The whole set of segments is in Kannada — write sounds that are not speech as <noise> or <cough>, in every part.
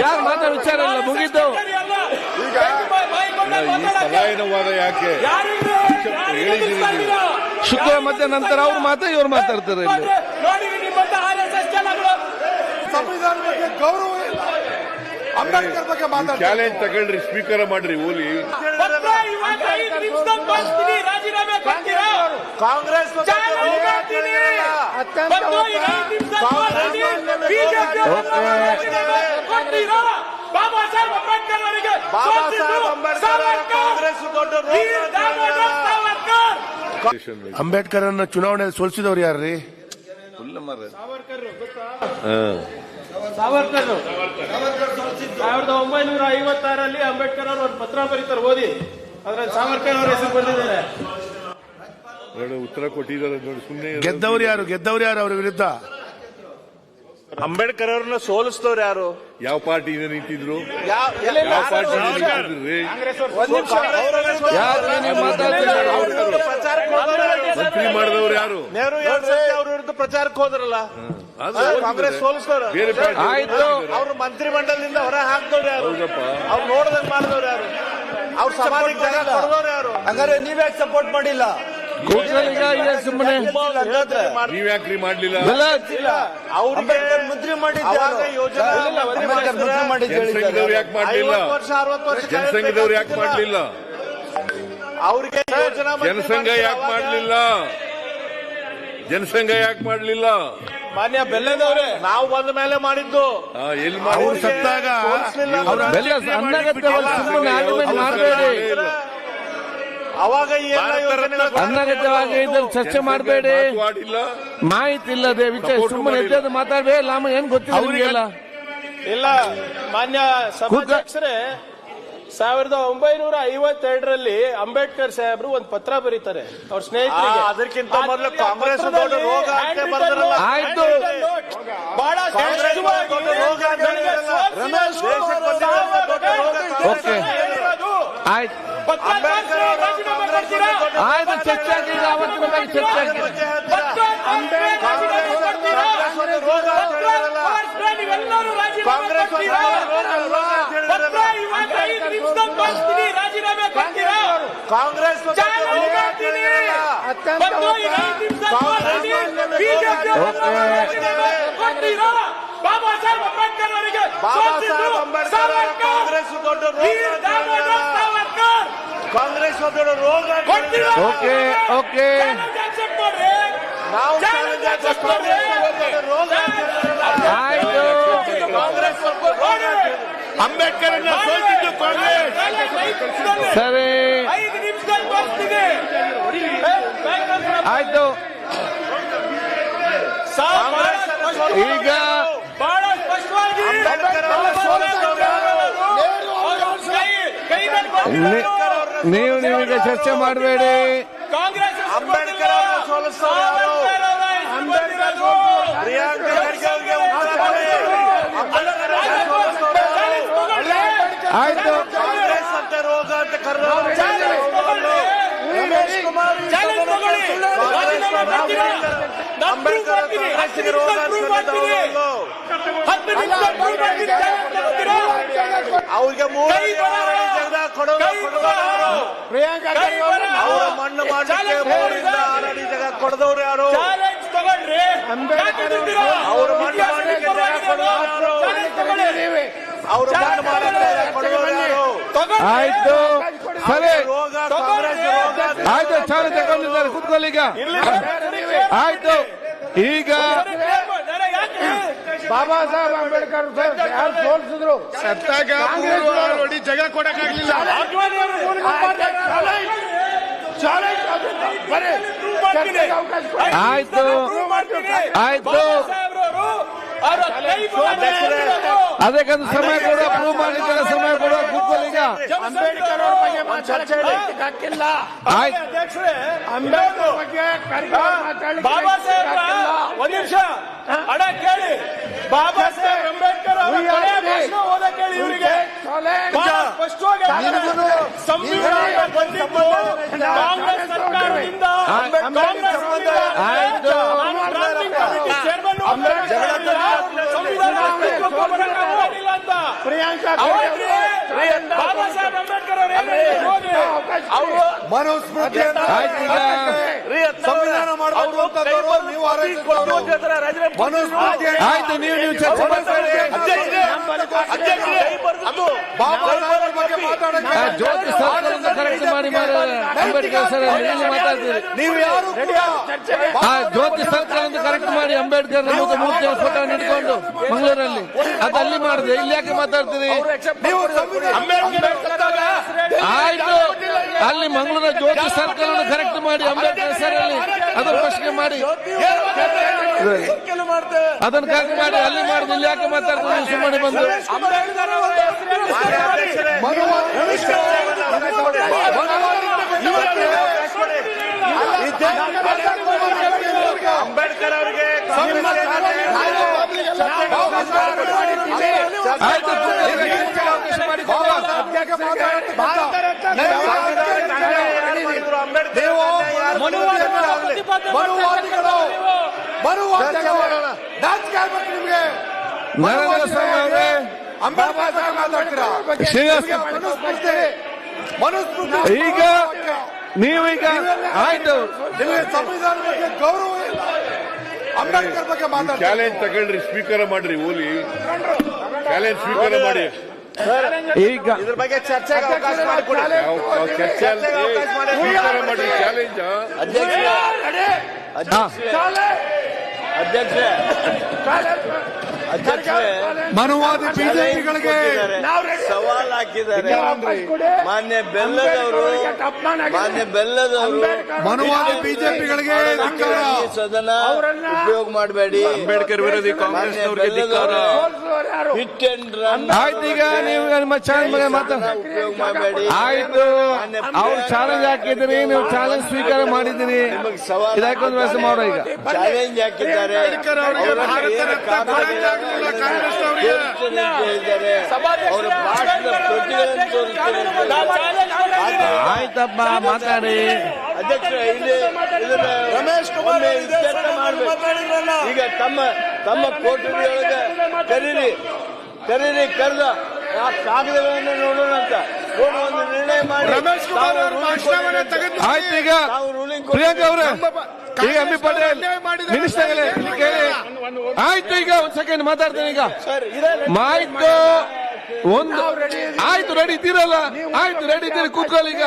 ಯಾರು ಮಾತಾಡೋ ವಿಚಾರ ಇಲ್ಲ ಮುಗಿದ್ದು ಈಗ ಈ ಯಾಕೆ. ಶುಕ್ರ ಮತ್ತೆ ನಂತರ ಅವ್ರು ಮಾತಾ ಇವ್ರು ಮಾತಾಡ್ತಾರೆ ಸಂವಿಧಾನ ಬಗ್ಗೆ ಗೌರವ ಅಂಬೇಡ್ಕರ್ ಬಗ್ಗೆ ಮಾತಾಡ್ತಾರೆ ಚಾಲೆಂಜ್ ತಗೊಳ್ರಿ ಸ್ಪೀಕರ್ ಮಾಡ್ರಿ ಓಲಿ? ಕಾಂಗ್ರೆಸ್? ಬಾಬಾ ಸಾಹೇಬ್ ಅಂಬೇಡ್ಕರ್ ಅವರಿಗೆ ಬಾಬಾ ಸಾಹೇಬ್. ಅಂಬೇಡ್ಕರ್. ಕಾಂಗ್ರೆಸ್ ದೊಡ್ಡ. ಅಂಬೇಡ್ಕರ್ ಅನ್ನ ಚುನಾವಣೆಯಲ್ಲಿ ಸೋಲಿಸಿದವ್ರು ಯಾರ್ರಿ ಸಾವರ್ಕರ್. ಸಾವಿರದ ಒಂಬೈನೂರ ಐವತ್ತಾರಲ್ಲಿ ಅಂಬೇಡ್ಕರ್ ಅವರು ಒಂದು ಪತ್ರ ಬರೀತಾರೆ ಓದಿ. ಅದ್ರಲ್ಲಿ ಸಾವರ್ಕರ್ ಅವರ ಹೆಸರು ಬಂದಿದ್ದಾರೆ ಉತ್ತರ ಕೊಟ್ಟಿದ್ದಾರೆ ನೋಡಿ ಸುಮ್ಮನೆ ಗೆದ್ದವ್ರು ಯಾರು? ಗೆದ್ದವ್ರು ಯಾರು ಅವ್ರ ವಿರುದ್ಧ? ಅಂಬೇಡ್ಕರ್ ಅವ್ರನ್ನ ಸೋಲಿಸಿದವ್ರು ಯಾರು? ಯಾವ ಪಾರ್ಟಿಯಿಂದ ನಿಂತಿದ್ರು? ಯಾವ ಯಾವ ಪಾರ್ಟಿಯಿಂದ ನಿಂತಿದ್ರಿ? ಯಾರು? ಮಂತ್ರಿ ಮಾಡಿದವ್ರು ಯಾರು? ನೆಹರು ಎರಡು ಸತಿ ಅವ್ರ ವಿರುದ್ಧ ಪ್ರಚಾರಕ್ಕೆ ಹೋದ್ರಲ್ಲ? ಕಾಂಗ್ರೆಸ್ ಸೋಲಿಸಿದವ್ರು ಬೇರೆ ಪಾರ್ಟಿ ಆಯ್ತು. ಅವ್ರು ಮಂತ್ರಿ ಮಂಡಲದಿಂದ ಹೊರ ಹಾಕ್ದವ್ರು ಯಾರು? ಅವ್ರು ನೋಡ್ದಂಗ್ ಮಾಡಿದವ್ರು ಯಾರು? ಅವ್ರ ಸಮಾಜಕ್ಕೆ ಜಾಗ ಕೊಡದವ್ರು ಯಾರು? ಹಂಗಾರೆ ನೀವ್ಯಾಕೆ ಸಪೋರ್ಟ್ ಮಾಡಿಲ್ಲ? ಸುಮ್ಮನೆ ನೀವ್ ಯಾಕ್ರಿ ಮಾಡ್ಲಿಲ್ಲ? ಅವ್ರಿಗೆ ಅಂಬೇಡ್ಕರ್ ಯಾಕೆ ಮಾಡ್ಲಿಲ್ಲ? ವರ್ಷ ಅರವತ್ತು ವರ್ಷ ಜನಸಂಘದವ್ರು ಯಾಕೆ ಮಾಡ್ಲಿಲ್ಲ? ಜನಸಂಘ ಯಾಕೆ ಮಾಡಲಿಲ್ಲ? ಜನಸಂಘ ಯಾಕೆ ಮಾಡ್ಲಿಲ್ಲ? ಮಾನ್ಯ ಬೆಲ್ಲದವ್ರೆ ನಾವು ಬಂದ ಮೇಲೆ ಮಾಡಿದ್ದು. ಎಲ್ಲಿ ಅವ್ರು ಮಾಡಿ ಸತ್ತಾಗ ಸೋಲಿಸ್ಲಿಲ್ಲ. ಅವ್ರ ಬೆಲ್ಲ ಅನಗತ್ಯವಾಗಿ ಸುಮ್ಮನೆ ಆರ್ಗ್ಯುಮೆಂಟ್ ಮಾಡಬೇಡಿ ಅವಾಗ ಅನಗತ್ಯವಾಗಿ ಚರ್ಚೆ ಮಾಡಬೇಡಿ. ಮಾಹಿತಿ ಇಲ್ಲದೆ ವಿಚಾರ ಸುಮ್ಮನೆ ಎದ್ದು ಎದ್ದದ್ದು ಲಾಮ ಏನ್ ಗೊತ್ತಿಲ್ಲ ಇಲ್ಲ ಮಾನ್ಯ ಸಭಾಧ್ಯಕ್ಷರೇ ಸಾವಿರದ ಒಂಬೈನೂರ ಐವತ್ತೆರಡರಲ್ಲಿ ಅಂಬೇಡ್ಕರ್ ಸಾಹೇಬ್ರು ಒಂದು ಪತ್ರ ಬರೀತಾರೆ. ಅವ್ರ ಸ್ನೇಹಿತರಿಗೆ. ಅದಕ್ಕಿಂತ ಮೊದಲು ಕಾಂಗ್ರೆಸ್ ದೊಡ್ಡ ರೋಗ ಅಂತ ಬರ್ದ್ರಲ್ಲ. ಆಯ್ತು. ಬಹಳ. ಆಯ್ತು. ಆಯ್ತು ಚರ್ಚೆ ಆಗಿದೆ ಅವತ್ತಿನ ಬಗ್ಗೆ ಚರ್ಚೆ ಆಗಿದೆ ಕಾಂಗ್ರೆಸ್? ಬಾಬಾ ಸಾಹೇಬ್ ಅಂಬೇಡ್ಕರ್ ಅವರಿಗೆ ಬಾಬಾ ಸಾಹೇಬ್ ಅಂಬೇಡ್ಕರ್ ಕಾಂಗ್ರೆಸ್ ದೊಡ್ಡ ಕಾಂಗ್ರೆಸ್ ಒಂದು ರೋಗ ಅಂತ ಕೊಡ್ತೀರಾ? ಹೇಳಿದ್ರಲ್ಲ. ಓಕೆ ಓಕೆ ಚಾಲೆಂಜ್ accept ಮಾಡ್ರಿ. ನಾವು ಚಾಲೆಂಜ್ ಚಾಲೆಂಜ್ accept ಹಾಕ್ಬೇಕು. ಮಾಡ್ರಿ. ಕಾಂಗ್ರೆಸ್ ಒಂದು ರೋಗ ಅಂತ ಹೇಳಿದ್ರಲ್ಲ. ಆಯ್ತು ಕಾಂಗ್ರೆಸ್ ಒಂದು ರೋಗ ಅಂತ ಹೇಳಿದ್ರಲ್ಲ. ಅಂಬೇಡ್ಕರ್ ಅನ್ನ ಸೋಲಿಸಿದ್ದು ಕಾಂಗ್ರೆಸ್ ಚಾಲೆಂಜ್ ಐದು ನಿಮಿಷದಲ್ಲಿ. ಸರಿ ಐದು ನಿಮಿಷದಲ್ಲಿ ಕಳಿಸ್ತೀನಿ. ಆಯ್ತು ಸಾಹೇಬ್ ಬಹಳ ಸ್ಪಷ್ಟ- ಈಗ ಬಹಳ ಸ್ಪಷ್ಟವಾಗಿ ಅಂಬೇಡ್ಕರ್ ಅವರ ಸೋಲಿಸಿದವರು ಯಾರು? ಕೈ- ಕೈ ಮೇಲೆ ನಿ- ಬಂದಿರೋರು. ನೀವು ನಿಮಗೆ ಚರ್ಚೆ ಮಾಡಬೇಡಿ. ಕಾಂಗ್ರೆಸ್ ಅಂಬೇಡ್ಕರ್. ಆಯ್ತು. ಕಾಂಗ್ರೆಸ್ ಅಂತ ರೋಗ ಅಂತ ಕರೆದವರು ಚಾಲೆಂಜ್ ತಗೊಳ್ಳಿ. ರಮೇಶ್ ಕುಮಾರ್ ಚಾಲೆಂಜ್ ತಗೊಳ್ಳಿ. ರಾಜೀನಾಮೆ ಮಾಡ್ತೀರಾ? ನಾನು ಅಂಬೇಡ್ಕರ್ prove ಮಾಡ್ತೀನಿ. ಹತ್ತು ಕಾಂಗ್ರೆಸ್ಸಿಗೆ ರೋಗ ನಿಮಿಷದಲ್ಲಿ prove ಮಾಡ್ತೀನಿ. ಹತ್ತು ನಿಮಿಷದಲ್ಲಿ prove ಮಾಡ್ತೀನಿ. ಚಾಲೆಂಜ್ ತಗೊಳ್ತೀರಾ? ಅವ್ರಿಗೆ ಮೂರು ಕೈ ಬರ. ಜಾಗ ಕೊಡೋದು ಕೈ ಬರ. ಕೈ ಅವರ. ಮಣ್ಣು ಮಾಡಲಿಕ್ಕೆ ಜಾಗ ಕೊಡದವ್ರು ಯಾರು? ಅವ್ರ ಮಣ್ಣು ಮಾಡಲಿಕ್ಕೆ ಜಾಗ ಪರವಾಗಿಲ್ಲ. ಕೊಡೋರು ಯಾರು? ಚಾಲೆಂಜ್ ತಗೊಳ್ಳಿ. ಅವ್ರ ಮಣ್ಣು ಮಾಡಲಿಕ್ಕೆ. ಆಯ್ತು. ಸರಿ ಆಯ್ತು ಚಾಲು ತಗೊಂಡಿದ್ದಾರೆ ಕುತ್ಕೊಳ್ಳಿ ಈಗ. ಆಯ್ತು ಈಗ ಬಾಬಾ ಸಾಹೇಬ್ ಅಂಬೇಡ್ಕರ್ ಯಾರು ಸೋಲಿಸಿದ್ರು? ಸತ್ತಾಗ ನೋಡಿ ಜಗ ಕೊಡಕ್ಕಾಗ್ಲಿಲ್ಲ. ಆಯ್ತು. ಆಯ್ತು. ಅದಕ್ಕೊಂದು ಸಮಯ ಕೂಡ ಪ್ರೂವ್ ಮಾಡಿದ್ದಾರೆ ಸಮಯ ಕೂಡ ಕೂತ್ಕೊಳ್ಳಿ ಈಗ. ಅಂಬೇಡ್ಕರ್ ಅವ್ರ ಬಗ್ಗೆ ಮಾತಾಡಕ್ಕೆ ಹಾಕಿಲ್ಲ. ಆಯ್ತು. ಅಧ್ಯಕ್ಷರೇ ಅಂಬೇಡ್ಕರ್ ಬಗ್ಗೆ ಬಾಬಾ ಸಾಹೇಬ್ರ. ಒಂದ್ ನಿಮಿಷ. ಅಡ ಕೇಳಿ. ಬಾಬಾ ಸಾಹೇಬ್ ಅಂಬೇಡ್ಕರ್ ಅವರ ಭಾಷಣ ಓದ ಕೇಳಿ ಇವರಿಗೆ. ಸ್ಪಷ್ಟವಾಗಿ. ಸಂವಿಧಾನ ಬಂದಿದ್ದು ಕಾಂಗ್ರೆಸ್ ಸರ್ಕಾರದಿಂದ ಕಾಂಗ್ರೆಸ್ ಸಂವಿಧಾನ ಪ್ರಿಯಾಂಕಾ ಬಾಬಾ ಸಾಹೇಬ್ ಅಂಬೇಡ್ಕರ್ ಅವರು ಏನ್ ಹೇಳಿದ್ರು ಓದಿ. ಅವಕಾಶ ಅವ್ರು ಮನುಸ್ಮೃತಿ ಅಂತ ಆಯ್ತು ಈಗ ಸಂವಿಧಾನ ಮಾಡ್ಬೇಕು ನೀವು ಮನುಸ್ಮೃತಿ ಆಯ್ತು ನೀವು ನೀವು ಚರ್ಚೆ ಜ್ಯೋತಿ ಸಹಕಾರ ಕರೆಕ್ಟ್ ಮಾಡಿ ಅಂಬೇಡ್ಕರ್ ಸರ್ ಮಾತಾಡ್ತೀರಿ? ನೀವು ಯಾರು ಆ ಜ್ಯೋತಿ ಸರ್ಕಾರ ಅಂತ ಕರೆಕ್ಟ್ ಮಾಡಿ ಅಂಬೇಡ್ಕರ್ ಮೂರ್ತಿ ಫೋಟೋ ನಿಂತ್ಕೊಂಡು ಮಂಗಳೂರಲ್ಲಿ. ಅದಲ್ಲಿ ಮಾಡಿದೆ. ಇಲ್ಲಿ ಯಾಕೆ ಮಾತಾಡ್ತೀರಿ? ಆಯ್ತು. ಅಲ್ಲಿ ಮಂಗಳೂರ ಜ್ಯೋತಿ ಸರ್ಕಲ್ ಅನ್ನು ಕರೆಕ್ಟ್ ಮಾಡಿ ಅಂಬೇಡ್ಕರ್ ಸರ್ ಅಲ್ಲಿ. ಅದರ ಪ್ರಶ್ನೆ ಮಾಡಿ. ಅದನ್ನ ಕರೆಕ್ಟ್ ಮಾಡಿ ಅಲ್ಲಿ ಮಾಡಿದ ಇಲ್ಲಿ ಯಾಕೆ ಮಾತಾಡ್ತಾರೆ ಸುಮ್ಮನೆ ಬಂದು ಅಂಬೇಡ್ಕರ್ ಅವರಿಗೆ ಅಂಬೇಡ್ಕರ್ ಅಂಬೇಡ್ಕರ್ ಬಗ್ಗೆ ಮಾತಾಡ್ತೀರಾ? ಶ್ರೀನಿವಾಸ್ ಮನುಸ್ಮೃತಿ ಮನುಸ್ಮೃತಿ ಈಗ ನೀವೀಗ ಆಯ್ತು. ನಿಮಗೆ ಸಂವಿಧಾನ ಬಗ್ಗೆ ಗೌರವ ಇಲ್ಲ. ಅಂಬೇಡ್ಕರ್ ಬಗ್ಗೆ ಮಾತಾಡಿ ಚಾಲೆಂಜ್ ತಗೊಳ್ರಿ ಸ್ವೀಕಾರ ಮಾಡ್ರಿ ಓಲಿ. ಚಾಲೆಂಜ್ ಸ್ವೀಕಾರ ಮಾಡಿ. ಈಗ ಇದ್ರ ಬಗ್ಗೆ ಚರ್ಚೆ ಅವಕಾಶ ಮಾಡಿಕೊಡಿ. ಚರ್ಚೆ ಮಾಡಿ. ಸ್ವೀಕಾರ ಮಾಡ್ರಿ ಚಾಲೆಂಜ್ અધ્યક્ષ <laughs> ಮನುವಾದಿ ಬಿಜೆಪಿಗಳಿಗೆ ಸವಾಲ್ ಹಾಕಿದ್ದಾರೆ. ಮಾನ್ಯ ಬೆಲ್ಲದವರು ಮಾನ್ಯ ಬೆಲ್ಲದವರು ಮನುವಾದಿ ಬಿಜೆಪಿಗಳಿಗೆ ಸದನ ಉಪಯೋಗ ಮಾಡಬೇಡಿ. ಅಂಬೇಡ್ಕರ್ ವಿರೋಧಿ ಕಾಂಗ್ರೆಸ್ನವ್ರಿಗೆ ಧಿಕ್ಕಾರ. ಹಿಟ್ ಅಂಡ್ ರನ್ ಆಯ್ತು ಈಗ ನೀವು ನಿಮ್ಮ ಚಾಲೆಂಜ್ ಉಪಯೋಗ ಮಾಡಬೇಡಿ. ಆಯ್ತು ಅವ್ರು ಚಾಲೆಂಜ್ ಹಾಕಿದ್ರಿ ನೀವು ಚಾಲೆಂಜ್ ಸ್ವೀಕಾರ ಮಾಡಿದಿರಿ ಇದಕ್ಕೊಂದು ವ್ಯವಸ್ಥೆ ಮಾಡೋ ಈಗ. ಚಾಲೆಂಜ್ ಹಾಕಿದ್ದಾರೆ. ಅವರ ಭಾಷಣದ ಪ್ರತಿಗಳನ್ನು ತೋರಿಸ್ತೀನಿ ಅಂತ ಆಯ್ತಪ್ಪ ಮಾತಾಡಿ. ಅಧ್ಯಕ್ಷ ಇಲ್ಲಿ ರಮೇಶ್ ಕುಮಾರ್ ಇತ್ಯರ್ಥ ಮಾಡ್ಬೇಕು ಈಗ ತಮ್ಮ ತಮ್ಮ ಕೋಟರಿಯೊಳಗೆ ಕರೀರಿ ಕರೀರಿ ಕರೆದ. ಆ ಕಾಗದಗಳನ್ನು ನೋಡೋಣ ಅಂತ. ಒಂದು ನಿರ್ಣಯ ಮಾಡಿ. ರಮೇಶ್ ಕುಮಾರ್ ಅವ್ರ ಭಾಷಣವನ್ನ. ತೆಗೆದು ಆಯ್ತು ಈಗ ಪ್ರಿಯಾಂಕಾ ಅವರೇ. ಈಗ ಎಂ ಪಟೇಲ್ ಮಿನಿಸ್ಟರ್ ಕೇಳಿ. ಆಯ್ತು ಈಗ ಒಂದ್ ಸೆಕೆಂಡ್ ಮಾತಾಡ್ತೇನೆ ಈಗ. ಮಾಹಿತಿ ಆಯ್ತು ಒಂದು ಆಯ್ತು ರೆಡಿ ಇದ್ದೀರಲ್ಲ? ಆಯ್ತು ರೆಡಿ ಇದ್ದೀರಿ ಕೂತ್ಕೊಳ್ಳಿ ಈಗ.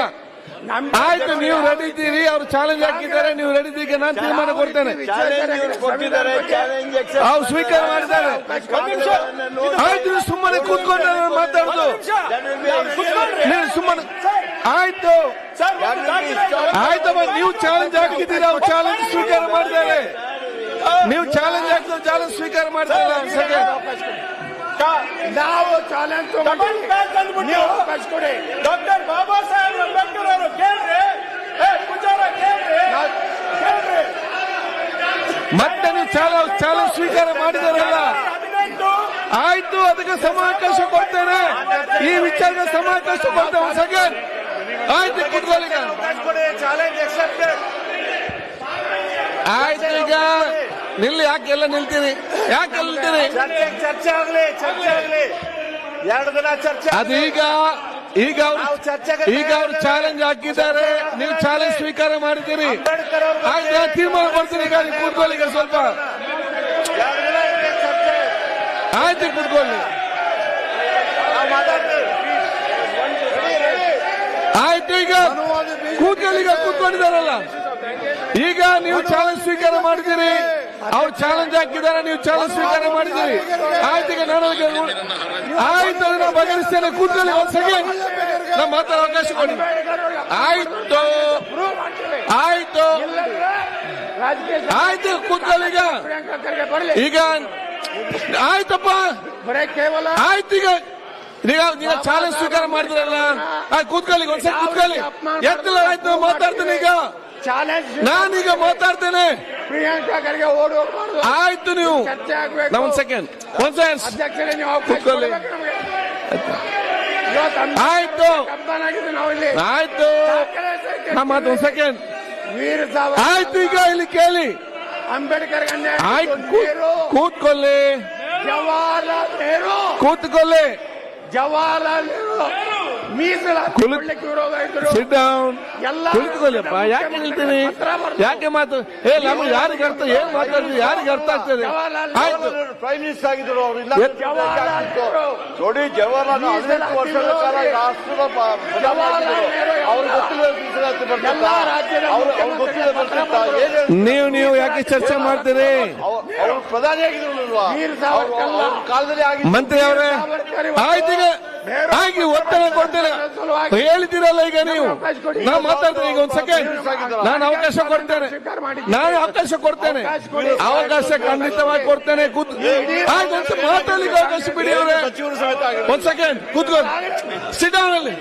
ಆಯ್ತು ನೀವು ರೆಡಿ ಇದ್ದೀರಿ ಅವ್ರು ಚಾಲೆಂಜ್ ಹಾಕಿದ್ದಾರೆ ನೀವು ರೆಡಿ ಇದ್ದೀಗ ನಾನು ತೀರ್ಮಾನ ಕೊಡ್ತೇನೆ. ಅವ್ರು ಸ್ವೀಕಾರ ಮಾಡಿದ್ದಾರೆ. ಆಯ್ತು ನೀವು ಸುಮ್ಮನೆ ಕೂತ್ಕೊಂಡು ನಾನು ಮಾತಾಡುದು. ನೀವು ಸುಮ್ಮನೆ ಆಯ್ತು. ಆಯ್ತು ನೀವು ಚಾಲೆಂಜ್ ಹಾಕಿದ್ದೀರಿ? ಅವ್ರು ಚಾಲೆಂಜ್ ಸ್ವೀಕಾರ ಮಾಡಿದ್ದಾರೆ. ನೀವು ಚಾಲೆಂಜ್ ಹಾಕಿದ್ರು ಚಾಲೆಂಜ್ ಸ್ವೀಕಾರ second. ನಾವು ಚಾಲೆಂಜ್ ಅಂದ್ಬಿಟ್ಟು ಡಾಕ್ಟರ್ ಬಾಬಾ ಸಾಹೇಬ್ ಅಂಬೇಡ್ಕರ್ ಅವರು ಕೇಳ್ರಿ. ಏ ಪೂಜಾರ ಕೇಳ್ರಿ. ಕೇಳ್ರಿ. ಮತ್ತೆ ನೀವು ಚಾಲೆಂಜ್ ಚಾಲೆಂಜ್ ಸ್ವೀಕಾರ ಮಾಡಿದಾರಲ್ಲ? ಆಯ್ತು ಅದಕ್ಕೆ ಸಮಾವಕಾಶ ಕೊಡ್ತೇನೆ. ಈ ವಿಚಾರದ ಸಮಾವಕಾಶ ಕೊಡ್ತೇನೆ ಒಂದ್ ಸೆಕೆಂಡ್ ಆಯ್ತು ಕುತ್ಕೊಳ್ಳಿ ಈಗ. ಚಾಲೆಂಜ್ ಅಕ್ಸೆಪ್ಟೆಡ್ ಆಯ್ತು ಈಗ. ನಿಲ್ಲಿ ಯಾಕೆ ಎಲ್ಲ ನಿಲ್ತೀರಿ ಯಾಕೆ ನಿಲ್ತೀರಿ ಚರ್ಚೆ ಆಗಲಿ ಚರ್ಚೆ ಆಗಲಿ. ಎರಡು ದಿನ ಚರ್ಚೆ ಅದೀಗ ಈಗ ಅವ್ರು ಈಗ ಅವ್ರು ಚಾಲೆಂಜ್ ಹಾಕಿದ್ದಾರೆ. ನೀವು ಚಾಲೆಂಜ್ ಸ್ವೀಕಾರ ಮಾಡಿದ್ದೀರಿ. ತೀರ್ಮಾನ ಮಾಡ್ತೀನಿ ಈಗ ನೀವು ಕೂತ್ಕೊಳ್ಳಿ ಈಗ ಸ್ವಲ್ಪ. ಆಯ್ತು ಕೂತ್ಕೊಳ್ಳಿ. ಆಯ್ತು ಈಗ ಕೂತ್ಕೊಳ್ಳಿ ಈಗ ಕೂತ್ಕೊಂಡಿದ್ದಾರಲ್ಲ. ಈಗ ನೀವು ಚಾಲೆಂಜ್ ಸ್ವೀಕಾರ ಮಾಡಿದ್ದೀರಿ. ಅವ್ರು ಚಾಲೆಂಜ್ ಹಾಕಿದ್ದಾರೆ, ನೀವು ಚಾಲೆಂಜ್ ಸ್ವೀಕಾರ ಮಾಡಿದ್ದೀರಿ. ಆಯ್ತು ಈಗ ನಾನು ಆಯ್ತು ಅದನ್ನ ಬಗೆಹರಿಸ್ತೇನೆ. ಕೂತಲ್ಲಿ ಒಂದ್ ಸೆಕೆಂಡ್ ನಾ ಮಾತಾಡೋ ಅವಕಾಶ ಕೊಡಿ. ಆಯ್ತು. ಆಯ್ತು. ಆಯ್ತು, ಕೂತ್ಕೊಳ್ಳಿ ಈಗ. ಆಯ್ತಪ್ಪ. ಆಯ್ತು ಈಗ. ನೀವು ನೀವು ಚಾಲೆಂಜ್ ಸ್ವೀಕಾರ ಮಾಡಿದ್ರಲ್ಲ? ಕೂತ್ಕೊಳ್ಳಿ ಒಂದ್ಸಲ ಕೂತ್ಕೊಳ್ಳಿ. ಎತ್ತಲ್ಲ ಆಯ್ತು ಮಾತಾಡ್ತೀನಿ ಈಗ. ನಾನೀಗ ಮಾತಾಡ್ತೇನೆ. ಪ್ರಿಯಾಂಕಾ ಖರ್ಗೆ ಓಡಿ ಹೋಗ್ಬಾರ್ದು ಆಯ್ತು ನೀವು. ಚರ್ಚೆ ಆಗ್ಬೇಕು. ನಾ ಒಂದ್ ಸೆಕೆಂಡ್ ಒಂದ್ ಸೆಕೆಂಡ್ ಅಧ್ಯಕ್ಷರೇ ನೀವು ಅವಕಾಶ ಕೂತ್ಕೊಳ್ಳಿ. ಕೊಡ್ಬೇಕು ನಮ್ಗೆ. ಇವತ್ತು ಅಂಬೇಡ್ಕರ್ ಆಯ್ತು. ನಾವು ಇಲ್ಲಿ. ಆಯ್ತು. ನಮ್ಮ ಮಾತು ಒಂದ್ ಸೆಕೆಂಡ್ ವೀರ ಸಾವರ್ಕರ್ ಆಯ್ತು ಈಗ ಇಲ್ಲಿ ಕೇಳಿ. ಅಂಬೇಡ್ಕರ್ ಆಯ್ತು. ಕೂ- ಕೂತ್ಕೊಳ್ಳಿ. ಜವಾಹರ್ಲಾಲ್ ನೆಹರು. ಕೂತ್ಕೊಳ್ಳಿ. ಜವಾಹರ್ಲಾಲ್ ನೆಹರು. ಕುಳಿತುಕೊಳ್ಳಪ್ಪ ಯಾಕೆ ನಿಲ್ತೀನಿ ಯಾಕೆ ಮಾತು? ಏ ನಮ್ಗೆ ಯಾರಿಗೆ ಅರ್ಥ? ಏನ್ ಮಾತಾಡ್ತೀವಿ ಯಾರಿಗೆ ಅರ್ಥ ಆಗ್ತದೆ ಆಯ್ತು. ಪ್ರೈಮ್ ಮಿನಿಸ್ಟರ್ ಆಗಿದ್ರು ನೋಡಿ ಜವಾಹರ್ಲಾಲ್ ಹದಿನೆಂಟು ವರ್ಷಗಳ ಕಾಲ ರಾಷ್ಟ್ರದ ಅವ್ರು ಗೊತ್ತಿಲ್ಲ? ನೀವು ನೀವು ಯಾಕೆ ಚರ್ಚೆ ಮಾಡ್ತೀರಿ? ಪ್ರಧಾನಿ ಆಗಿದ್ರು. ಕಾಲದಲ್ಲಿ ಮಂತ್ರಿ ಅವರೇ ಆಯ್ತು ಆಗಿ ಒತ್ತಡ ಕೊಡ್ತೇನೆ ಹೇಳಿದಿರಲ್ಲ ಈಗ ನೀವು. ನಾ ಮಾತಾಡ್ತೇನೆ ಈಗ ಒಂದ್ ಸೆಕೆಂಡ್ ನಾನು ಅವಕಾಶ ಕೊಡ್ತೇನೆ. ನಾನು ಅವಕಾಶ ಕೊಡ್ತೇನೆ. ಅವಕಾಶ ಖಂಡಿತವಾಗಿ ಕೊಡ್ತೇನೆ. ಕೂತ್ ಆಯ್ತು ಒಂದ್ ಮಾತಾಡ್ಲಿಕ್ಕೆ ಅವಕಾಶ ಬಿಡಿ ಅವರೇ. ಒಂದ್ ಸೆಕೆಂಡ್ ಕೂತ್ಕೊಳ್ಳಿ. ಸಿಟಲ್ಲಿ ಅಲ್ಲಿ.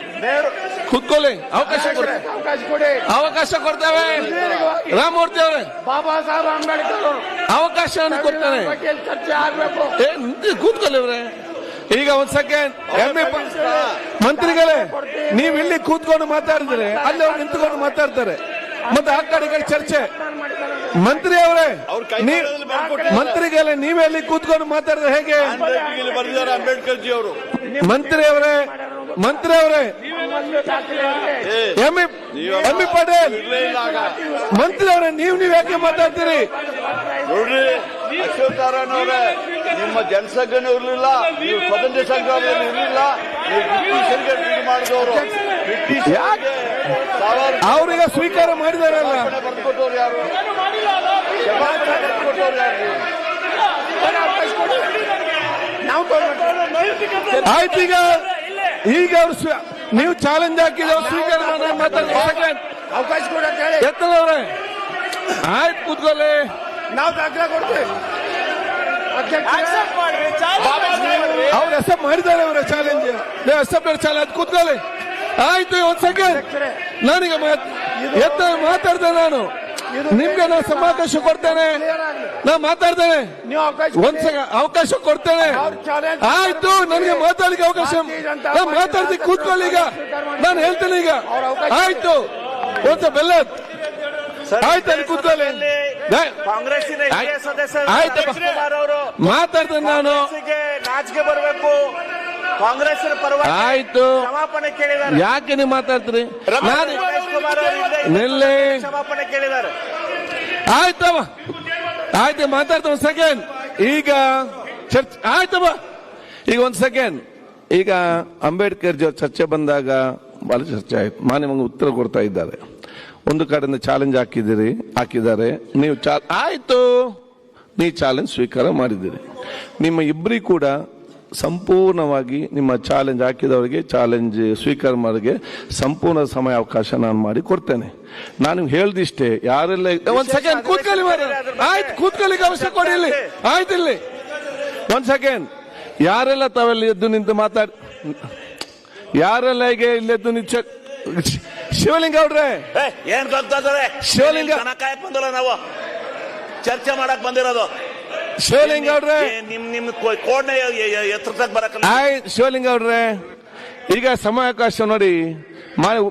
ಕೂತ್ಕೊಳ್ಳಿ. ಅವಕಾಶ ಕೊಡಿ. ಅವಕಾಶ ಕೊಡಿ. ಅವಕಾಶ ಕೊಡ್ತೇವೆ. ರಾಮಮೂರ್ತಿ ಅವರೇ. ಬಾಬಾ ಸಾಹೇಬ್ ಅಂಬೇಡ್ಕರ್ ಅವಕಾಶವನ್ನು ಕೊಡ್ತೇನೆ. ಕೂತ್ಕೊಳ್ಳಿ ಅವ್ರೆ. ಈಗ ಒಂದ್ ಸೆಕೆಂಡ್ ಎಂ ಮಂತ್ರಿಗಳೇ ನೀವು ಇಲ್ಲಿ ಕೂತ್ಕೊಂಡು ಮಾತಾಡಿದ್ರೆ ಅಲ್ಲಿ ಅವ್ರು ನಿಂತ್ಕೊಂಡು ಮಾತಾಡ್ತಾರೆ. ಮತ್ತೆ ಆ ಕಡೆ ಕಡೆ ಚರ್ಚೆ. ಮಂತ್ರಿ ಅವರೇ ಮಂತ್ರಿಗಳೇ ನೀವೇ ಅಲ್ಲಿ ಕೂತ್ಕೊಂಡು ಮಾತಾಡಿದ್ರೆ ಹೇಗೆ? ಅಂಬೇಡ್ಕರ್ ಜಿ ಅವರು. ಮಂತ್ರಿ ಅವರೇ ಮಂತ್ರಿ ಅವರೇ. M M Patel. ಮಂತ್ರಿ ಅವರೇ ನೀವು ನೀವ್ ಯಾಕೆ ಮಾತಾಡ್ತೀರಿ? ನೋಡ್ರಿ ನಿಮ್ಮ ಜನಸಂಘನೂ ಇರಲಿಲ್ಲ ನೀವು ಸ್ವತಂತ್ರ ಸಂಗ್ರಾಮದಲ್ಲಿ ಇರಲಿಲ್ಲ ನೀವು ಬ್ರಿಟಿಷರಿಗೆ ಇದು ಮಾಡಿದವರು. ಬ್ರಿಟಿಷ್ ಅವರಿಗೆ ಸ್ವೀಕಾರ ಮಾಡಿದಾರಲ್ಲ. ಬರ್ಕೊಟ್ಟವ್ರು ಯಾರು. ಆಯ್ತು ಈಗ ಈಗ ಅವ್ರು ನೀವು ಚಾಲೆಂಜ್ ಹಾಕಿದ್ರು ಸ್ವೀಕಾರ ಮಾತಾಡ್ತಾರೆ. ಅವಕಾಶ ಕೊಡಕ್ಕೆ ಎತ್ತದವ್ರೆ ಆಯ್ತು ಕೂತ್ಕೊಳ್ಳಿ. ನಾವು ದಾಖಲೆ ಕೊಡ್ತೀವಿ ಅಧ್ಯಕ್ಷರೇ, Accept ಮಾಡ್ರಿ ಚಾಲೆಂಜ್ ಮಾಡ್ರಿ ಅವ್ರು ಅಕ್ಸೆಪ್ಟ್ ಮಾಡಿದ್ದಾರೆ ಅವರ ಚಾಲೆಂಜ್ ಅಕ್ಸೆಪ್ಟ್ ಚಾಲೆಂಜ್ ಕೂತ್ಕೊಳ್ಳಿ. ಆಯ್ತು ಒಂದ್ ಸೆಕೆಂಡ್ ನಾನೀಗ ಮಾತ್- ಎತ್ತ ಮಾತಾಡ್ತೇನೆ ನಾನು. ನಿಮ್ಗೆ ನಾನು ಸಮಾವಕಾಶ ಕೊಡ್ತೇನೆ. ನಾ ಮಾತಾಡ್ತೇನೆ. ನೀವು ಅವಕಾಶ ಒಂದ್ ಅವಕಾಶ ಕೊಡ್ತೇನೆ. ಆಯ್ತು ನನಗೆ ಮಾತಾಡ್ಲಿಕ್ಕೆ ಅವಕಾಶ ನಾ ಮಾತಾಡ್ತೀನಿ ಕೂತ್ಕೊಳ್ಳಿ ಈಗ. ನಾನು ಹೇಳ್ತೇನೆ ಈಗ. ಆಯ್ತು. ಒಂದ್ಸ ಬೆಲ್ಲ ಆಯ್ತು ಅಲ್ಲಿ ಕೂತ್ಕೊಳ್ಳಿ. ಕಾಂಗ್ರೆಸ್ಸಿನ ಹಿರಿಯ ಸದಸ್ಯ ಅವರು. ಮಾತಾಡ್ತೇನೆ ನಾನು. ನಾಚಿಕೆ ಬರಬೇಕು. ಕಾಂಗ್ರೆಸ್ಸಿನ ಪರವಾಗಿ ಆಯ್ತು. ಕ್ಷಮಾಪಣೆ ಕೇಳಿದ್ದಾರೆ. ಯಾಕೆ ನೀವು ಮಾತಾಡ್ತೀರಿ? ನಾನು ನಿಲ್ಲಿ. ಕ್ಷಮಾಪಣೆ ಕೇಳಿದ್ದಾರೆ. ಆಯ್ತಮ್ಮ. ಆಯ್ತು ಮಾತಾಡ್ತೇವೆ ಒಂದ್ ಸೆಕೆಂಡ್ ಈಗ ಚರ್ಚ್ ಆಯ್ತವ ಈಗ ಒಂದು ಸೆಕೆಂಡ್ ಈಗ ಅಂಬೇಡ್ಕರ್ ಜೊತೆ ಚರ್ಚೆ ಬಂದಾಗ ಬಹಳ ಚರ್ಚೆ ಆಯ್ತು. ಮಾನ್ಯ ಉತ್ತರ ಕೊಡ್ತಾ ಇದ್ದಾರೆ. ಒಂದು ಕಡೆಯಿಂದ ಚಾಲೆಂಜ್ ಹಾಕಿದ್ದೀರಿ ಹಾಕಿದ್ದಾರೆ. ನೀವು ಚಾ ಆಯಿತು. ನೀವು ಚಾಲೆಂಜ್ ಸ್ವೀಕಾರ ಮಾಡಿದ್ದೀರಿ. ನಿಮ್ಮ ಇಬ್ಬರಿಗೂ ಕೂಡ ಸಂಪೂರ್ಣವಾಗಿ ನಿಮ್ಮ ಚಾಲೆಂಜ್ ಹಾಕಿದವರಿಗೆ ಚಾಲೆಂಜ್ ಸ್ವೀಕಾರ ಮಾಡೋರಿಗೆ ಸಂಪೂರ್ಣ ಸಮಯ ಅವಕಾಶ ನಾನು ಮಾಡಿ ಕೊಡ್ತೇನೆ. ನಾನು ಹೇಳ್ದಿಷ್ಟೇ ಯಾರೆಲ್ಲ ಒಂದ್ ಸೆಕೆಂಡ್ ಕೂತ್ಕೊಳ್ಳಿ ಮಾರ ಆಯ್ತು ಕೂತ್ಕೊಳ್ಳಿಕ್ಕೆ ಅವಶ್ಯ ಕೊಡಿ ಇಲ್ಲಿ. ಆಯ್ತು ಇಲ್ಲಿ. ಒಂದ್ ಸೆಕೆಂಡ್ ಯಾರೆಲ್ಲ ತಾವೆಲ್ಲ ಎದ್ದು ನಿಂತು ಮಾತಾಡಿ ಯಾರೆಲ್ಲ ಈಗ ಇಲ್ಲಿ ಎದ್ದು ನಿಂತು ಶಿವಲಿಂಗ ಅವ್ರೆ ಏನ್ ಗೊತ್ತಾದ್ರೆ ಶಿವಲಿಂಗ. ಕಣಕಾಯಕ್ ಬಂದಿಲ್ಲ ನಾವು? ಚರ್ಚೆ ಮಾಡಕ್ ಬಂದಿರೋದು. ಶಿವಲಿಂಗ ಅವ್ರೆ ನಿಮ್ ನಿಮ್ ಕೋಡ್ನ ಎತ್ತರದಾಗ ಬರಕ್ ಆಯ್ತು ಶಿವಲಿಂಗ ಅವ್ರೆ ಈಗ ಸಮಯಾವಕಾಶ ನೋಡಿ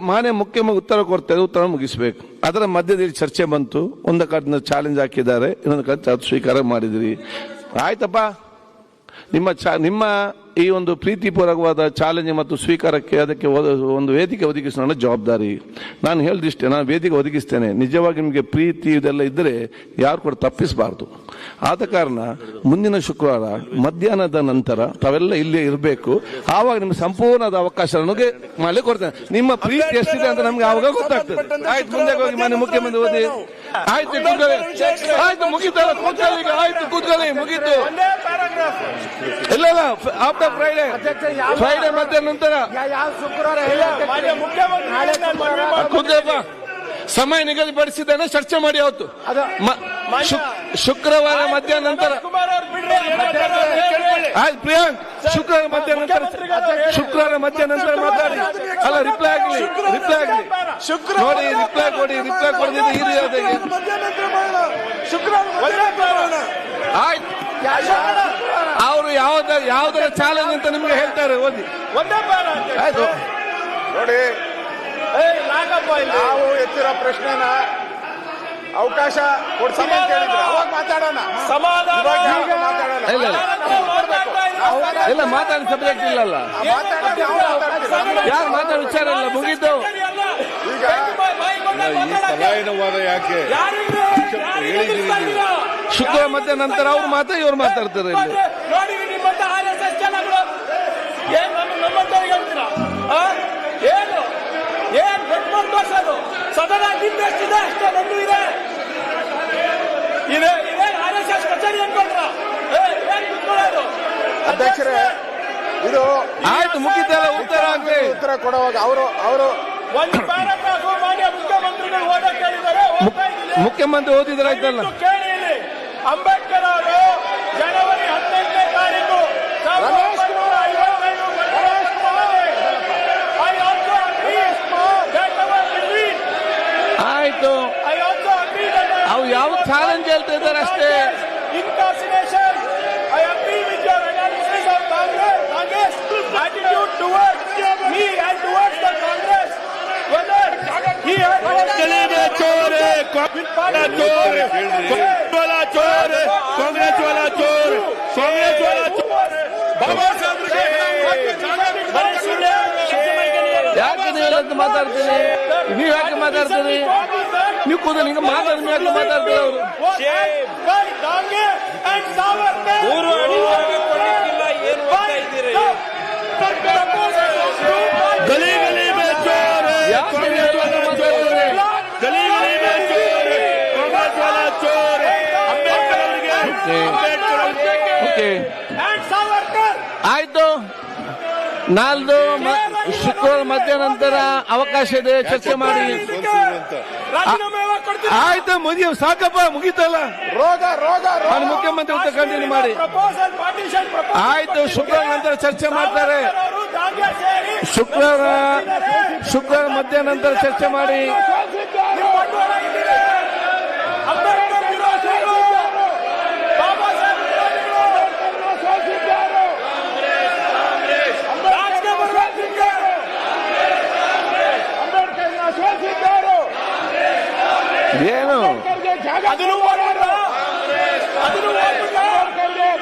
ಮಾನ್ಯ ಮುಖ್ಯಮಂತ್ರಿ ಉತ್ತರ ಕೊಡ್ತಾರೆ ಉತ್ತರ ಮುಗಿಸ್ಬೇಕು. ಅದರ ಮಧ್ಯದಲ್ಲಿ ಚರ್ಚೆ ಬಂತು. ಒಂದು ಕಡೆ ಚಾಲೆಂಜ್ ಹಾಕಿದ್ದಾರೆ. ಇನ್ನೊಂದು ಕಡೆ ಅದು ಸ್ವೀಕಾರ ಮಾಡಿದಿರಿ. ಆಯ್ತಪ್ಪ. ನಿಮ್ಮ ಚಾ ನಿಮ್ಮ ಈ ಒಂದು ಪ್ರೀತಿಪೂರ್ವಕವಾದ ಚಾಲೆಂಜ್ ಮತ್ತು ಸ್ವೀಕಾರಕ್ಕೆ ಅದಕ್ಕೆ ಒಂದು ವೇದಿಕೆ ಒದಗಿಸೋ ನನ್ನ ಜವಾಬ್ದಾರಿ. ನಾನು ಹೇಳ್ದಿಷ್ಟೇ ನಾನು ವೇದಿಕೆ ಒದಗಿಸ್ತೇನೆ. ನಿಜವಾಗಿ ನಿಮಗೆ ಪ್ರೀತಿ ಇದೆಲ್ಲ ಇದ್ದರೆ ಯಾರು ಕೂಡ ತಪ್ಪಿಸಬಾರ್ದು. ಆದ ಕಾರಣ ಮುಂದಿನ ಶುಕ್ರವಾರ ಮಧ್ಯಾಹ್ನದ ನಂತರ ತಾವೆಲ್ಲ ಇಲ್ಲೇ ಇರಬೇಕು. ಆವಾಗ ನಿಮ್ಗೆ ಸಂಪೂರ್ಣದ ಅವಕಾಶ ನನಗೆ ಮಾಡಲಿ ಕೊಡ್ತೇನೆ. ನಿಮ್ಮ ಪ್ರೀತಿ ಎಷ್ಟಿದೆ ಅಂತ ನಮ್ಗೆ ಆವಾಗ ಗೊತ್ತಾಗ್ತದೆ. ಆಯ್ತು ಮುಂದೆ ಹೋಗಿ ಮನೆ ಮುಖ್ಯಮಂತ್ರಿ ಓದಿ. ಆಯ್ತು ಆಯ್ತು ಮುಗಿತು ಕೂತ್ಕೊಳ್ಳಿ ಆಯ್ತು ಕೂತ್ಕೊಳ್ಳಿ ಮುಗೀತು. ಇಲ್ಲ ಇಲ್ಲ ಆಫ್ಟರ್ ಫ್ರೈಡೆ ಫ್ರೈಡೆ ಮಧ್ಯಾಹ್ನ ನಂತರ ಯಾವ ಶುಕ್ರವಾರ ಸಮಯ ನಿಗದಿಪಡಿಸಿದ್ದೇನೆ ಚರ್ಚೆ ಮಾಡಿ ಅವತ್ತು. ಶುಕ್ರವಾರ ಮಧ್ಯಾಹ್ನ ನಂತರ ಪ್ರಿಯಾಂಕ್ ಶುಕ್ರವಾರ ಮಧ್ಯಾಹ್ನ ನಂತರ ಶುಕ್ರವಾರ ಮಧ್ಯಾಹ್ನ ನಂತರ ಮಾತಾಡಿ. ಅಲ್ಲ ರಿಪ್ಲೈ ಆಗ್ಲಿ ರಿಪ್ಲೈ ಆಗ್ಲಿ. ನೋಡಿ ರಿಪ್ಲೈ ಕೊಡಿ ರಿಪ್ಲೈ ಕೊಡದಿದ್ರೆ ಈ ರೀತಿ ಆಯ್ತು. ಅವರು ಯಾವ್ದ ಯಾವ್ದರ ಚಾಲೆಂಜ್ ಅಂತ ನಿಮ್ಗೆ ಹೇಳ್ತಾರೆ ಓದಿ. ಒಂದೇ ಬಾರ ಅಂತ ಆಯ್ತು. ನೋಡಿ. ಏ ನಾಗಪ್ಪ ಇಲ್ಲಿ. ನಾವು ಎತ್ತಿರೋ ಪ್ರಶ್ನೆನ ಅವಕಾಶ ಕೊಡ್ತೀನಿ ಅಂತ ಹೇಳಿದ್ರು. ಅವಾಗ ಮಾತಾಡೋಣ. ಸಮಾಧಾನ. ಮಾತಾಡೋಣ? ಇಲ್ಲ ಮಾತಾಡಿ ಸಬ್ಜೆಕ್ಟ್ ಇಲ್ಲಲ್ಲ. ಯಾರು ಮಾತಾಡೋ ವಿಚಾರ ಇಲ್ಲ? ಮುಗಿದ್ದು ಈಗ ಈ ವಾದ ಯಾಕೆ? ಹೇಳಿದ್ದೀರಿ ಮತ್ತೆ ನಂತರ ಅವ್ರು ಮಾತಾ ಇವ್ರು ಮಾತಾಡ್ತಾರೆ ಇಲ್ಲಿ. ಏನ್ ನಮ್ಮ ನಮ್ಮಂತವ್ರಿಗೆ ಹೇಳ್ತೀರಾ? ಆ? ಏನು? ಏನ್ ಬೆಟ್ಕೊಂಡು ತೋರ್ಸೋದು ಸದನ ನಿಮ್ಮೆಷ್ಟಿದೆ ಅಷ್ಟೇ ನಂದು ಇದೆ. ಇದೆ ಇದೆ. ಆರ್ ಎಸ್ ಎಸ್ ಕಚೇರಿ ಅನ್ಕೊಂಡ್ರ? ಏ, ಏನ್ ಕುತ್ಕೊಳ್ಳೋದು? ಅಧ್ಯಕ್ಷರೇ ಇದು ಆಯ್ತು ಮುಗಿದ್ದೆಲ್ಲ ಉತ್ತರ ಆಗ್ಲಿ. ಉತ್ತರ ಕೊಡುವಾಗ ಅವರು ಅವರು ಒಂದು ಪ್ಯಾರಾಗ್ರಾಫ್ ಮುಖ್ಯಮಂತ್ರಿಗಳು ಓದಕ್ಕೆ ಹೇಳಿದ್ದಾರೆ ಮುಖ್ಯಮಂತ್ರಿ ಓದಿದ್ರೆ ಆಯ್ತಲ್ಲ. ಅಂಬೇಡ್ಕರ್ ಅವರು ಜನವರಿ ಹದಿನೆಂಟನೇ ತಾರೀಕು ಆಯ್ತು. ಅವು ಯಾವ ಚಾಲೆಂಜ್ ಹೇಳ್ತಾ ಇದ್ದಾರೆ ಅಷ್ಟೇ. वाला चोर है कांग्रेस वाला चोर है कांग्रेस वाला चोर कांग्रेस वाला चोर बाबा साहब ಯಾಕೆ ನೀವೆಲ್ಲ ಮಾತಾಡ್ತೀನಿ ನೀವ್ ಯಾಕೆ ಮಾತಾಡ್ತೀರಿ ನೀವು ಕೂದಲು ಹಿಂಗ ಮಾತಾಡಿ ನೀವು ಯಾಕೆ ಮಾತಾಡ್ತೀರಿ ಅವರು ಪೂರ್ವ ಏನು गली गली में चोर है ಯಾಕೆ कांग्रेस ಓಕೆ. ಆಯ್ತು. ನಾಲ್ದು ಶುಕ್ರವಾರ ಮಧ್ಯಾಹ್ನ ನಂತರ ಅವಕಾಶ ಇದೆ. ಚರ್ಚೆ ಮಾಡಿ? ಆಯ್ತು ಮುಗಿಯ ಸಾಕಪ್ಪ ಮುಗೀತಲ್ಲ? ರೋಗ ರೋಗ ಮುಖ್ಯಮಂತ್ರಿ ಅಂತ ಕಂಟಿನ್ಯೂ ಮಾಡಿ. ಆಯ್ತು ಶುಕ್ರವಾರ ನಂತರ ಚರ್ಚೆ ಮಾಡ್ತಾರೆ. ಶುಕ್ರವಾರ ಶುಕ್ರವಾರ ಮಧ್ಯಾಹ್ನ ನಂತರ ಚರ್ಚೆ ಮಾಡಿ ನಿಮ್ಮ ಬಂಡವಾಳ ಇಟ್ಟಿದೆ. ಅಂಬೇಡ್ಕರ್ ವಿರೋಧಿಗಳು, ಬಾಬಾ ಸಾಹೇಬ್ ವಿರೋಧಿಗಳು, ರಾಜಕೀಯ ಬರ್ಬೇಕು ನಿಮ್ಗೆ. ಏನು? ಅದನ್ನು?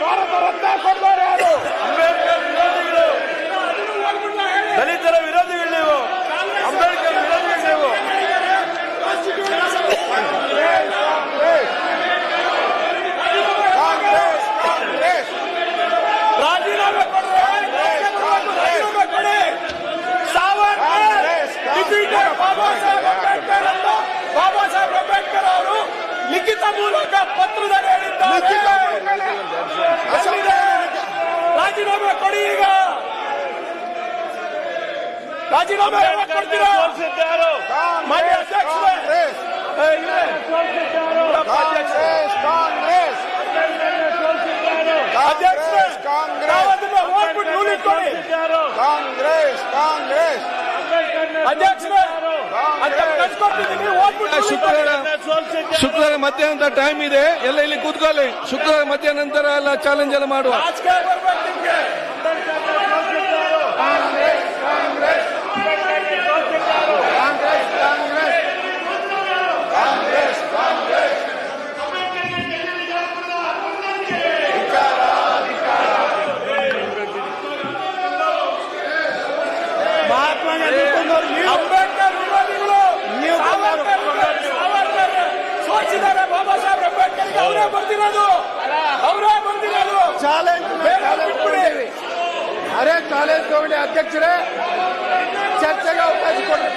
ಭಾರತ ರತ್ನ ಕೊಡ್ತಾರೆ ಲಿಖಿತ ಮೂಲಕ ಪತ್ರದಲ್ಲಿ ಹೇಳಿದ್ದಾರೆ ಎಲ್ಲಿದೆ? ರಾಜೀನಾಮೆ ಕೊಡಿ ಈಗ ರಾಜೀನಾಮೆ ಯಾವಾಗ ಕೊಡ್ತೀರಾ ಸೋಲ್ಸಿದ್ದಾರು ಮಾನ್ಯ ಅಧ್ಯಕ್ಷರೇ ಕಾಂಗ್ರೆಸ್ ಏ, ಇಲ್ಲೇ. ನೋಡಪ್ಪ ಅಧ್ಯಕ್ಷರೇ. ಕಾಂಗ್ರೆಸ್ ಅಧ್ಯಕ್ಷರೇ ಕಾಂಗ್ರೆಸ್ ನಾವು ಅದನ್ನ ಓದ್ಬಿಟ್ಟು ನೂಲಿಟ್ಕೊಳ್ಳಿ ಕಾಂಗ್ರೆಸ್ ಕಾಂಗ್ರೆಸ್ ಅಧ್ಯಕ್ಷರೇ ಅಂತ ಕಳ್ಸ್ಕೊಟ್ಟಿದ್ದೀನಿ ಓದ್ಬಿಟ್ಟು ಶುಕ್ರವಾರ. ಶುಕ್ರವಾರ ಮಧ್ಯಾಹ್ನ ಟೈಮ್ ಇದೆ. ಎಲ್ಲ ಇಲ್ಲಿ ಕೂತ್ಕೊಳ್ಳಿ. ಶುಕ್ರವಾರ ಮಧ್ಯಾಹ್ನ ನಂತರ ಎಲ್ಲ ಚಾಲೆಂಜ್ ಎಲ್ಲ ಮಾಡುವ ರಾಜಕೀಯ ಬರ್ಬೇಕು ನಿಮ್ಗೆ ಅಂಬೇಡ್ಕರ್ ವಿರೋಧಿಗಳು ಸಾವರ್ಕರ್ ವಿರೋಧಿ- ಸಾವರ್ಕರ್ ಸೋಚಿದ್ದಾರೆ ಬಾಬಾ ಸಾಹೇಬ್ ಅಂಬೇಡ್ಕರ್ಗೆ ಅವರೇ ಬರ್ದಿರೋದು ಅವರೇ ಬರ್ದಿರೋದು ಚಾಲೆಂಜ್ ಬೇರೆ ಬಿಟ್ಬಿಡಿ. ಅರೆ ಚಾಲೆಂಜ್ ತಗೊಂಡೆ ಅಧ್ಯಕ್ಷರೇ ಚರ್ಚೆಗೆ ಅವಕಾಶ ಕೊಡಿ